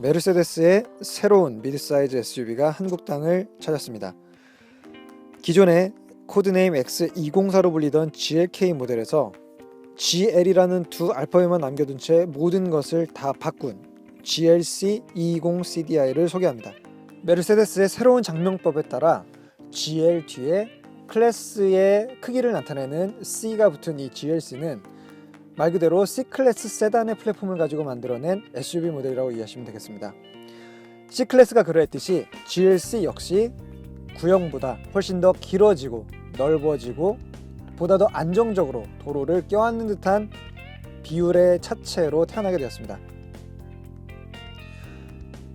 메르세데스의 새로운 미드사이즈 SUV가 한국 땅을 찾았습니다. 기존의 코드네임 X204로 불리던 GLK 모델에서 GL이라는 두 알파벳만 남겨둔 채 모든 것을 다 바꾼 GLC 220 CDI를 소개합니다. 메르세데스의 새로운 장명법에 따라 GL 뒤에 클래스의 크기를 나타내는 C가 붙은 이 GLC는 말 그대로 C클래스 세단의 플랫폼을 가지고 만들어낸 SUV 모델이라고 이해하시면 되겠습니다. C클래스가 그러했듯이 GLC 역시 구형보다 훨씬 더 길어지고 넓어지고 보다 더 안정적으로 도로를 껴안는 듯한 비율의 차체로 태어나게 되었습니다.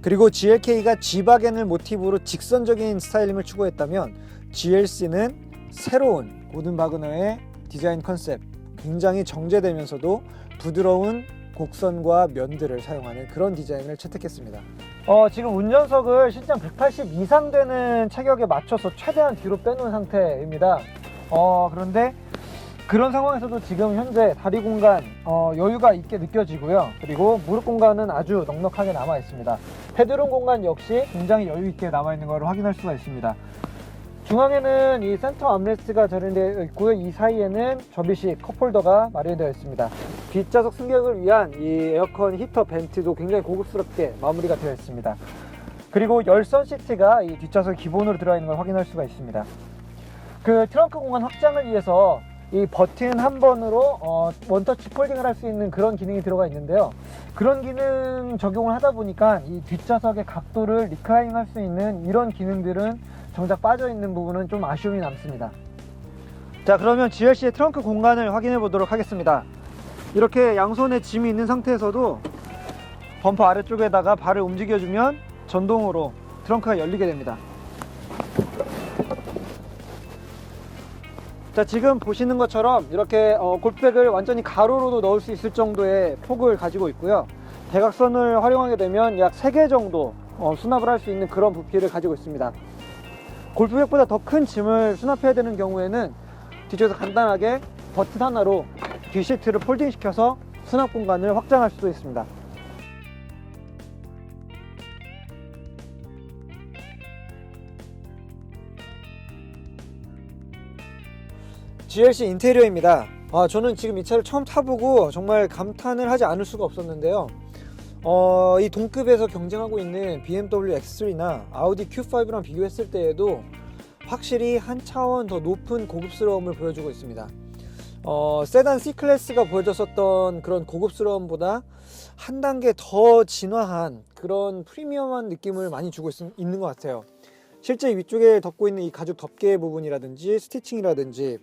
그리고 GLK가 G바겐을 모티브로 직선적인 스타일링을 추구했다면 GLC는 새로운 고든 바그너의 디자인 컨셉, 굉장히 정제되면서도 부드러운 곡선과 면들을 사용하는 그런 디자인을 채택했습니다. 어, 지금 운전석을 실장 180 이상 되는 체격에 맞춰서 최대한 뒤로 빼놓은 상태입니다. 어, 그런데 그런 상황에서도 지금 현재 다리 공간 어, 여유가 있게 느껴지고요. 그리고 무릎 공간은 아주 넉넉하게 남아 있습니다. 헤드룸 공간 역시 굉장히 여유 있게 남아 있는 것을 확인할 수가 있습니다. 중앙에는 이 센터 암레스트가 자리되어 있고요. 이 사이에는 접이식 컵홀더가 마련되어 있습니다. 뒷좌석 승객을 위한 이 에어컨 히터 벤트도 굉장히 고급스럽게 마무리가 되어 있습니다. 그리고 열선 시트가 이 뒷좌석 기본으로 들어가 있는 걸 확인할 수가 있습니다. 그 트렁크 공간 확장을 위해서 이 버튼 한 번으로 어, 원터치 폴딩을 할 수 있는 그런 기능이 들어가 있는데요. 그런 기능 적용을 하다 보니까 이 뒷좌석의 각도를 리클라이닝 할 수 있는 이런 기능들은 정작 빠져 있는 부분은 좀 아쉬움이 남습니다. 자 그러면 GLC의 트렁크 공간을 확인해 보도록 하겠습니다. 이렇게 양손에 짐이 있는 상태에서도 범퍼 아래쪽에다가 발을 움직여주면 전동으로 트렁크가 열리게 됩니다. 자 지금 보시는 것처럼 이렇게 어, 골프백을 완전히 가로로도 넣을 수 있을 정도의 폭을 가지고 있고요. 대각선을 활용하게 되면 약 3개 정도 어, 수납을 할 수 있는 그런 부피를 가지고 있습니다. 골프백보다 더 큰 짐을 수납해야 되는 경우에는 뒤쪽에서 간단하게 버튼 하나로 뒤 시트를 폴딩 시켜서 수납 공간을 확장할 수도 있습니다. GLC 인테리어입니다. 아, 저는 지금 이 차를 처음 타보고 정말 감탄을 하지 않을 수가 없었는데요. 어, 이 동급에서 경쟁하고 있는 BMW X3나 아우디 Q5랑 비교했을 때에도 확실히 한 차원 더 높은 고급스러움을 보여주고 있습니다. 어, 세단 C클래스가 보여줬었던 그런 고급스러움보다 한 단계 더 진화한 그런 프리미엄한 느낌을 많이 주고 있, 있는 것 같아요. 실제 위쪽에 덮고 있는 이 가죽 덮개 부분이라든지 스티칭이라든지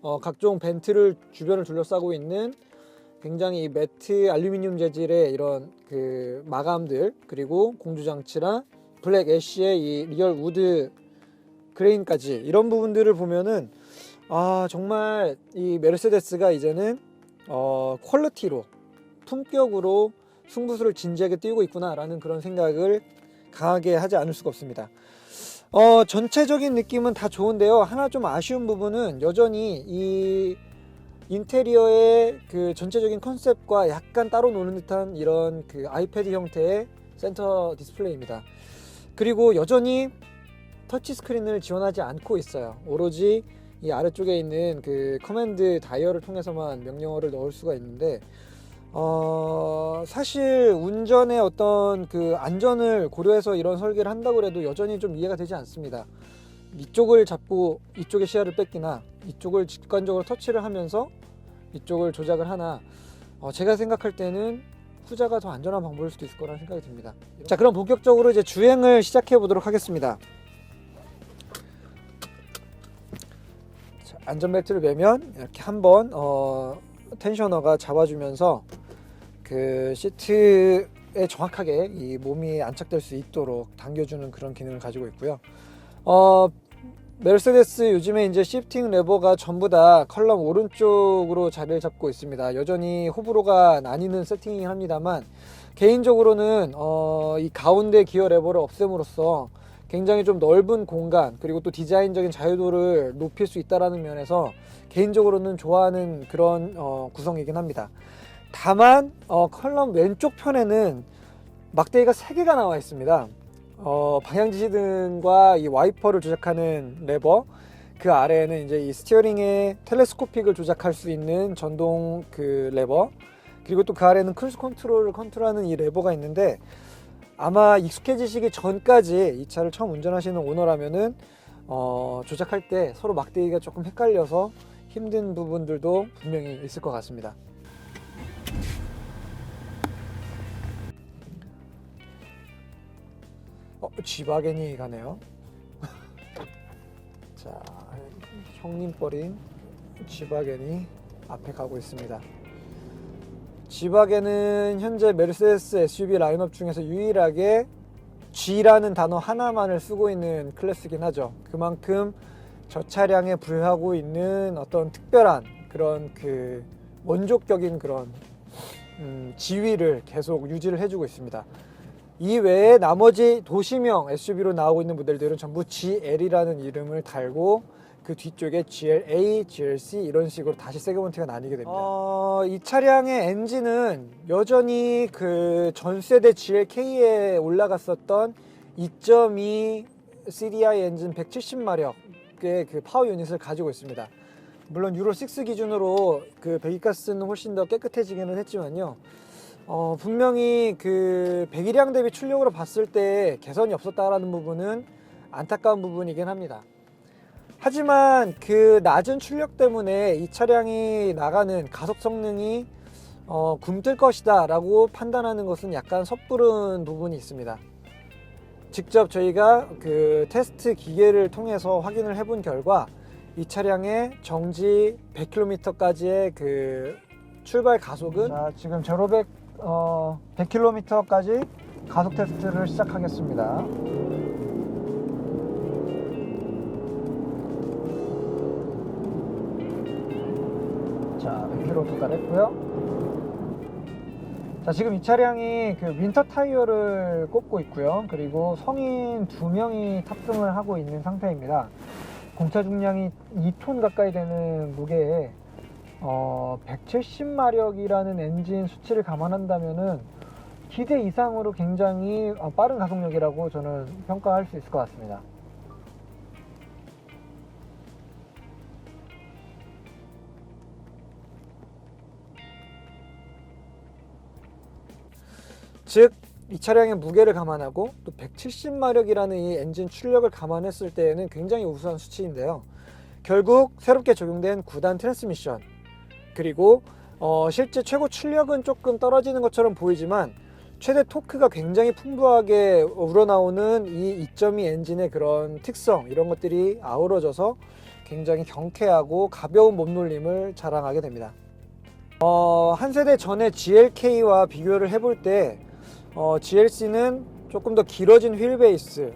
어, 각종 벤트를 주변을 둘러싸고 있는 굉장히 이 매트 알루미늄 재질의 이런 그 마감들 그리고 공조 장치랑 블랙 애쉬의 이 리얼 우드 그레인까지 이런 부분들을 보면은 아 정말 이 메르세데스가 이제는 어 퀄리티로 품격으로 승부수를 진지하게 띄우고 있구나라는 그런 생각을 강하게 하지 않을 수가 없습니다. 어 전체적인 느낌은 다 좋은데요. 하나 좀 아쉬운 부분은 여전히 이 인테리어의 그 전체적인 컨셉과 약간 따로 노는 듯한 이런 그 아이패드 형태의 센터 디스플레이입니다. 그리고 여전히 터치 스크린을 지원하지 않고 있어요. 오로지 이 아래쪽에 있는 그 커맨드 다이얼을 통해서만 명령어를 넣을 수가 있는데 어, 사실 운전의 어떤 그 안전을 고려해서 이런 설계를 한다고 해도 여전히 좀 이해가 되지 않습니다. 이쪽을 잡고 이쪽의 시야를 뺏기나 이쪽을 직관적으로 터치를 하면서 이쪽을 조작을 하나 어, 제가 생각할 때는 후자가 더 안전한 방법일 수도 있을 거라는 생각이 듭니다. 자 그럼 본격적으로 이제 주행을 시작해 보도록 하겠습니다. 자, 안전벨트를 매면 이렇게 한번 어, 텐셔너가 잡아주면서 그 시트에 정확하게 이 몸이 안착될 수 있도록 당겨주는 그런 기능을 가지고 있고요. 어, 메르세데스 요즘에 이제 시프팅 레버가 전부 다 컬럼 오른쪽으로 자리를 잡고 있습니다. 여전히 호불호가 나뉘는 세팅이긴 합니다만 개인적으로는 어, 이 가운데 기어 레버를 없앰으로써 굉장히 좀 넓은 공간 그리고 또 디자인적인 자유도를 높일 수 있다라는 면에서 개인적으로는 좋아하는 그런 어, 구성이긴 합니다. 다만 어, 컬럼 왼쪽 편에는 막대기가 3개가 나와 있습니다. 어, 방향지시 등과 이 와이퍼를 조작하는 레버, 그 아래에는 이제 이 스티어링의 텔레스코픽을 조작할 수 있는 전동 그 레버, 그리고 또 그 아래는 크루즈 컨트롤을 컨트롤하는 이 레버가 있는데 아마 익숙해지시기 전까지 이 차를 처음 운전하시는 오너라면은 어, 조작할 때 서로 막대기가 조금 헷갈려서 힘든 부분들도 분명히 있을 것 같습니다. 어, 쥐바겐이 가네요. 자, 형님 버린 쥐바겐이 앞에 가고 있습니다. 쥐바겐은 현재 메르세데스 SUV 라인업 중에서 유일하게 G라는 단어 하나만을 쓰고 있는 클래스긴 하죠. 그만큼 저 차량에 부여하고 있는 어떤 특별한 그런 그 원족적인 그런 음, 지위를 계속 유지를 해주고 있습니다. 이 외에 나머지 도시명 SUV로 나오고 있는 모델들은 전부 GL이라는 이름을 달고 그 뒤쪽에 GLA, GLC 이런 식으로 다시 세그먼트가 나뉘게 됩니다. 어, 이 차량의 엔진은 여전히 그 전 세대 GLK에 올라갔었던 2.2 CDI 엔진 170마력의 그 파워 유닛을 가지고 있습니다. 물론 유로 6 기준으로 그 배기가스는 훨씬 더 깨끗해지기는 했지만요. 어, 분명히 그 배기량 대비 출력으로 봤을 때 개선이 없었다라는 부분은 안타까운 부분이긴 합니다. 하지만 그 낮은 출력 때문에 이 차량이 나가는 가속 성능이 어, 굼뜰 것이다 라고 판단하는 것은 약간 섣부른 부분이 있습니다. 직접 저희가 그 테스트 기계를 통해서 확인을 해본 결과 이 차량의 정지 100km까지의 그 출발 가속은 자 지금 제로 100 어, 100km까지 가속 테스트를 시작하겠습니다. 자, 100km 도달했고요. 자, 지금 이 차량이 그 윈터 타이어를 꼽고 있고요. 그리고 성인 두 명이 탑승을 하고 있는 상태입니다. 공차 중량이 2톤 가까이 되는 무게에 어, 170마력이라는 엔진 수치를 감안한다면은 기대 이상으로 굉장히 어, 빠른 가속력이라고 저는 평가할 수 있을 것 같습니다. 즉, 이 차량의 무게를 감안하고 또 170마력이라는 이 엔진 출력을 감안했을 때에는 굉장히 우수한 수치인데요. 결국 새롭게 적용된 9단 트랜스미션 그리고 어, 실제 최고 출력은 조금 떨어지는 것처럼 보이지만 최대 토크가 굉장히 풍부하게 우러나오는 이 2.2 엔진의 그런 특성 이런 것들이 아우러져서 굉장히 경쾌하고 가벼운 몸놀림을 자랑하게 됩니다. 어, 한 세대 전에 GLK와 비교를 해볼 때 어, GLC는 조금 더 길어진 휠 베이스,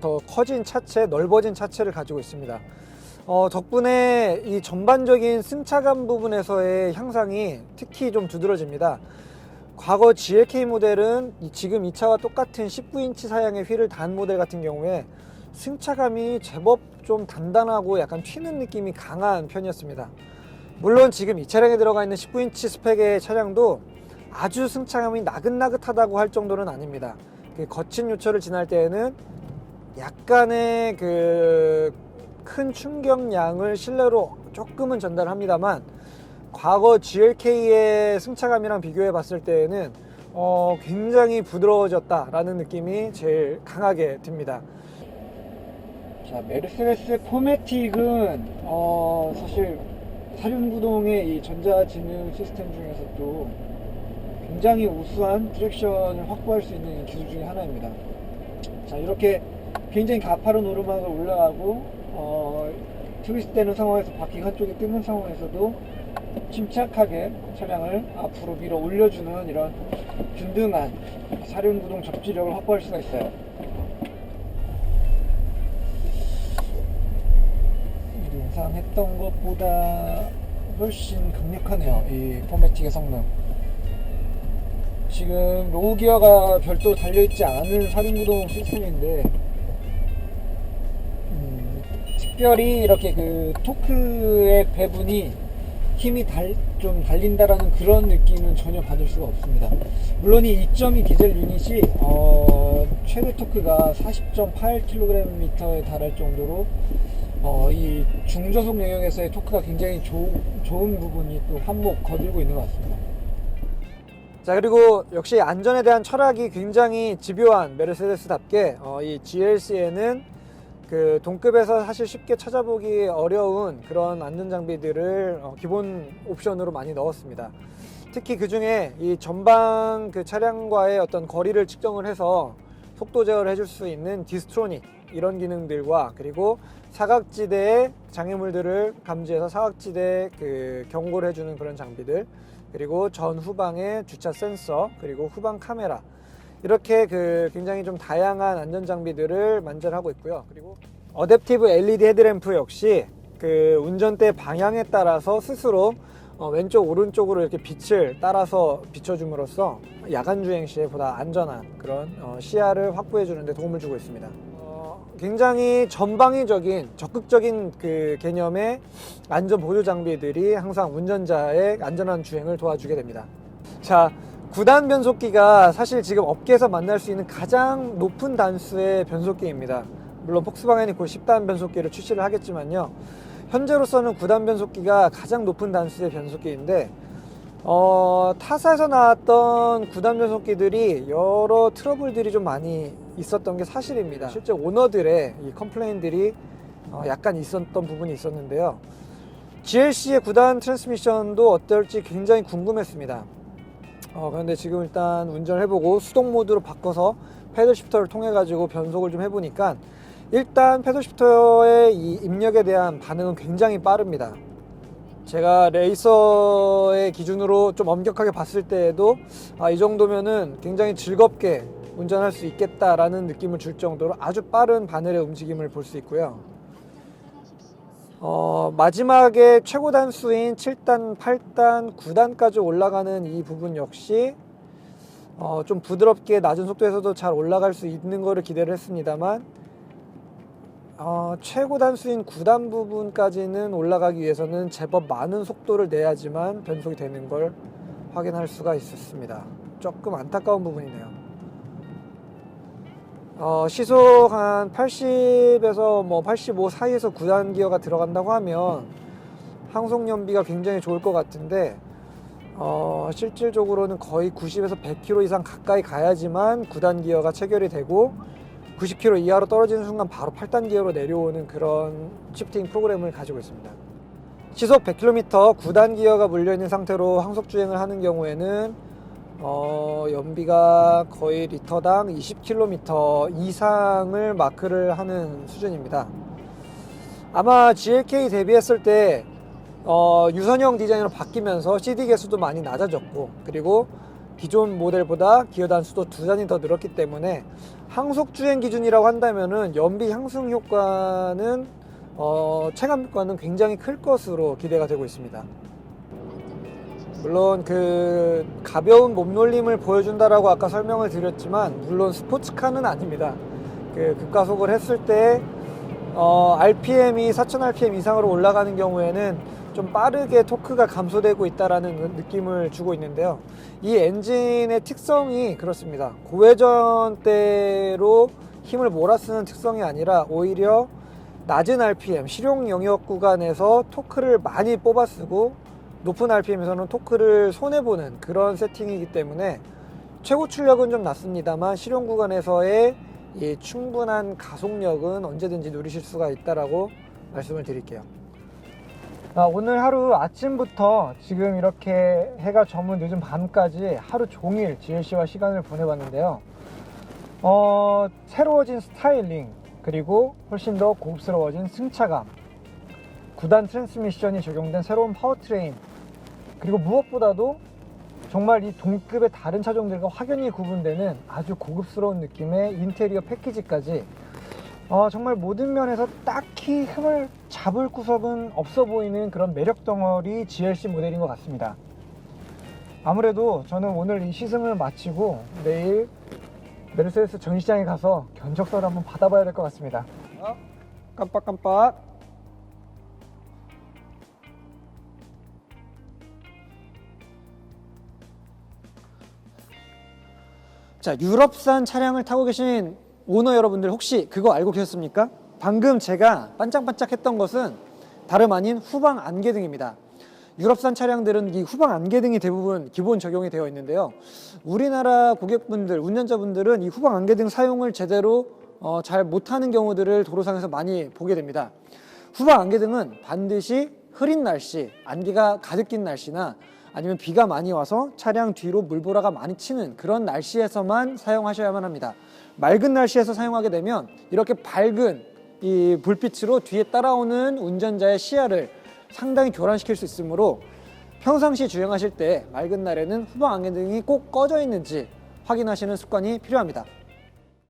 더 커진 차체, 넓어진 차체를 가지고 있습니다. 어, 덕분에 이 전반적인 승차감 부분에서의 향상이 특히 좀 두드러집니다. 과거 GLK 모델은 이- 지금 이 차와 똑같은 19인치 사양의 휠을 단 모델 같은 경우에 승차감이 제법 좀 단단하고 약간 튀는 느낌이 강한 편이었습니다. 물론 지금 이 차량에 들어가 있는 19인치 스펙의 차량도 아주 승차감이 나긋나긋하다고 할 정도는 아닙니다. 그 거친 요철을 지날 때에는 약간의 그 큰 충격량을 실내로 조금은 전달합니다만 과거 GLK의 승차감이랑 비교해 봤을 때에는 어, 굉장히 부드러워졌다라는 느낌이 제일 강하게 듭니다. 자, 메르세데스 포매틱은 어, 사실 사륜구동의 이 전자지능 시스템 중에서도 굉장히 우수한 트랙션을 확보할 수 있는 기술 중에 하나입니다. 자, 이렇게 굉장히 가파른 오르막을 올라가고 어, 트위스트 되는 상황에서 바퀴 한쪽이 뜨는 상황에서도 침착하게 차량을 앞으로 밀어 올려주는 이런 든든한 사륜구동 접지력을 확보할 수가 있어요. 예상했던 것보다 훨씬 강력하네요. 이 포매틱의 성능. 지금 로우 기어가 별도로 달려있지 않은 사륜구동 시스템인데 음, 특별히 이렇게 그 토크의 배분이 힘이 달, 좀 달린다라는 그런 느낌은 전혀 받을 수가 없습니다. 물론 이 2.2 디젤 유닛이 어, 최대 토크가 40.8kgm에 달할 정도로 어, 이 중저속 영역에서의 토크가 굉장히 조, 좋은 부분이 또 한몫 거들고 있는 것 같습니다. 자 그리고 역시 안전에 대한 철학이 굉장히 집요한 메르세데스답게 어, 이 GLC에는 그 동급에서 사실 쉽게 찾아보기 어려운 그런 안전 장비들을 어, 기본 옵션으로 많이 넣었습니다. 특히 그 중에 이 전방 그 차량과의 어떤 거리를 측정을 해서 속도 제어를 해줄 수 있는 디스트로닉 이런 기능들과 그리고 사각지대의 장애물들을 감지해서 사각지대 그 경고를 해주는 그런 장비들 그리고 전 후방의 주차 센서 그리고 후방 카메라 이렇게 그 굉장히 좀 다양한 안전 장비들을 만전하고 있고요. 그리고 어댑티브 LED 헤드램프 역시 그 운전대 방향에 따라서 스스로 어, 왼쪽 오른쪽으로 이렇게 빛을 따라서 비춰줌으로써 야간 주행 시에 보다 안전한 그런 어, 시야를 확보해 주는데 도움을 주고 있습니다. 어, 굉장히 전방위적인 적극적인 그 개념의 안전 보조 장비들이 항상 운전자의 안전한 주행을 도와주게 됩니다. 자, 9단 변속기가 사실 지금 업계에서 만날 수 있는 가장 높은 단수의 변속기입니다. 물론 폭스바겐이 곧 10단 변속기를 출시를 하겠지만요. 현재로서는 9단 변속기가 가장 높은 단수의 변속기인데 어, 타사에서 나왔던 9단 변속기들이 여러 트러블들이 좀 많이 있었던 게 사실입니다. 실제 오너들의 이 컴플레인들이 어, 약간 있었던 부분이 있었는데요. GLC의 9단 트랜스미션도 어떨지 굉장히 궁금했습니다. 어, 그런데 지금 일단 운전을 해보고 수동 모드로 바꿔서 패들 시프터를 통해 가지고 변속을 좀 해보니까 일단 패들 시프터의 이 입력에 대한 반응은 굉장히 빠릅니다. 제가 레이서의 기준으로 좀 엄격하게 봤을 때에도 아, 이 정도면은 굉장히 즐겁게 운전할 수 있겠다라는 느낌을 줄 정도로 아주 빠른 바늘의 움직임을 볼 수 있고요. 어, 마지막에 최고 단수인 7단, 8단, 9단까지 올라가는 이 부분 역시 어, 좀 부드럽게 낮은 속도에서도 잘 올라갈 수 있는 거를 기대를 했습니다만 어, 최고 단수인 9단 부분까지는 올라가기 위해서는 제법 많은 속도를 내야지만 변속이 되는 걸 확인할 수가 있었습니다. 조금 안타까운 부분이네요. 어, 시속 한 80에서 뭐 85 사이에서 9단 기어가 들어간다고 하면 항속 연비가 굉장히 좋을 것 같은데 어, 실질적으로는 거의 90에서 100km 이상 가까이 가야지만 9단 기어가 체결이 되고 90km 이하로 떨어지는 순간 바로 8단 기어로 내려오는 그런 시프팅 프로그램을 가지고 있습니다. 시속 100km 9단 기어가 물려있는 상태로 항속 주행을 하는 경우에는 어, 연비가 거의 리터당 20km 이상을 마크를 하는 수준입니다. 아마 GLK 대비했을 때 어, 유선형 디자인으로 바뀌면서 CD 개수도 많이 낮아졌고 그리고 기존 모델보다 기어 단수도 두 단이 더 늘었기 때문에 항속 주행 기준이라고 한다면은 연비 향승 효과는 어, 체감 효과는 굉장히 클 것으로 기대가 되고 있습니다. 물론 그 가벼운 몸놀림을 보여준다라고 아까 설명을 드렸지만 물론 스포츠카는 아닙니다. 그 급가속을 했을 때 어, RPM이 4000 RPM 이상으로 올라가는 경우에는 좀 빠르게 토크가 감소되고 있다라는 느낌을 주고 있는데요. 이 엔진의 특성이 그렇습니다. 고회전 때로 힘을 몰아쓰는 특성이 아니라 오히려 낮은 RPM, 실용 영역 구간에서 토크를 많이 뽑아 쓰고 높은 RPM에서는 토크를 손해보는 그런 세팅이기 때문에 최고 출력은 좀 낮습니다만 실용 구간에서의 이 충분한 가속력은 언제든지 누리실 수가 있다라고 말씀을 드릴게요. 아, 오늘 하루 아침부터 지금 이렇게 해가 저문 늦은 밤까지 하루 종일 GLC와 시간을 보내봤는데요. 어, 새로워진 스타일링, 그리고 훨씬 더 고급스러워진 승차감, 9단 트랜스미션이 적용된 새로운 파워트레인, 그리고 무엇보다도 정말 이 동급의 다른 차종들과 확연히 구분되는 아주 고급스러운 느낌의 인테리어 패키지까지 어, 정말 모든 면에서 딱히 흠을 잡을 구석은 없어 보이는 그런 매력 덩어리 GLC 모델인 것 같습니다. 아무래도 저는 오늘 이 시승을 마치고 내일 메르세데스 전시장에 가서 견적서를 한번 받아봐야 될 것 같습니다. 어? 깜빡깜빡. 자, 유럽산 차량을 타고 계신 오너 여러분들 혹시 그거 알고 계셨습니까? 방금 제가 반짝반짝 했던 것은 다름 아닌 후방 안개등입니다. 유럽산 차량들은 이 후방 안개등이 대부분 기본 적용이 되어 있는데요. 우리나라 고객분들, 운전자분들은 이 후방 안개등 사용을 제대로 어, 잘 못하는 경우들을 도로상에서 많이 보게 됩니다. 후방 안개등은 반드시 흐린 날씨, 안개가 가득 낀 날씨나 아니면 비가 많이 와서 차량 뒤로 물보라가 많이 치는 그런 날씨에서만 사용하셔야만 합니다. 맑은 날씨에서 사용하게 되면 이렇게 밝은 이 불빛으로 뒤에 따라오는 운전자의 시야를 상당히 교란시킬 수 있으므로 평상시 주행하실 때 맑은 날에는 후방 안개등이 꼭 꺼져 있는지 확인하시는 습관이 필요합니다.